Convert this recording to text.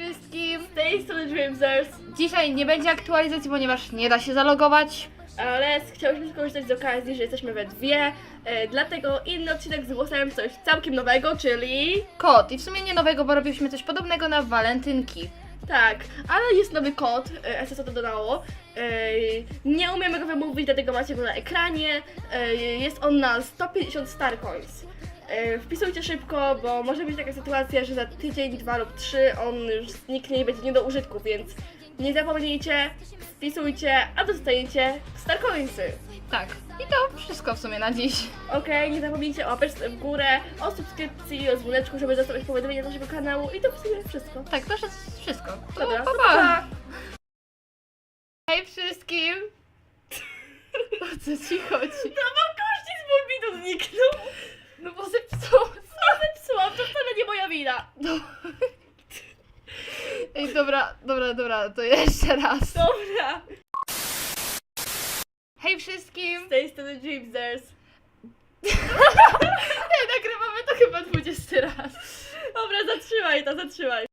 Wszystkim! Z tej strony Dreamzers, Dzisiaj nie będzie aktualizacji, ponieważ nie da się zalogować. ale chciałyśmy skorzystać z okazji, że jesteśmy we dwie, e, dlatego inny odcinek z głosem coś całkiem nowego, czyli... Kod. I w sumie nie nowego, bo robiliśmy coś podobnego na walentynki. Tak, ale jest nowy kod, e, SSO to dodało. E, nie umiemy go wymówić, dlatego macie go na ekranie. E, jest on na 150 Star Coins. E, wpisujcie szybko, bo może być taka sytuacja, że za tydzień, dwa lub trzy on już zniknie i będzie nie do użytku, więc nie zapomnijcie, wpisujcie, a dostajecie Star Coinsy. Tak. I to wszystko w sumie na dziś. Okej, nie zapomnijcie o w górę, o subskrypcji o dzwoneczku, żeby zostawić powiadomienia do naszego kanału i to w sumie wszystko. Tak, to jest wszystko. To Dobra, pa. pa! Hej wszystkim! O co ci chodzi? No bo kości z Bulbitu zniknął! No bo zepsuło. Nie zepsułam, to wcale nie moja wina. No. Ej, dobra, dobra, dobra, to jeszcze raz. Dobra. Hej wszystkim! Z tej strony Dreamzers. Ej, nagrywamy to chyba 20 raz. Dobra, zatrzymaj to, zatrzymaj.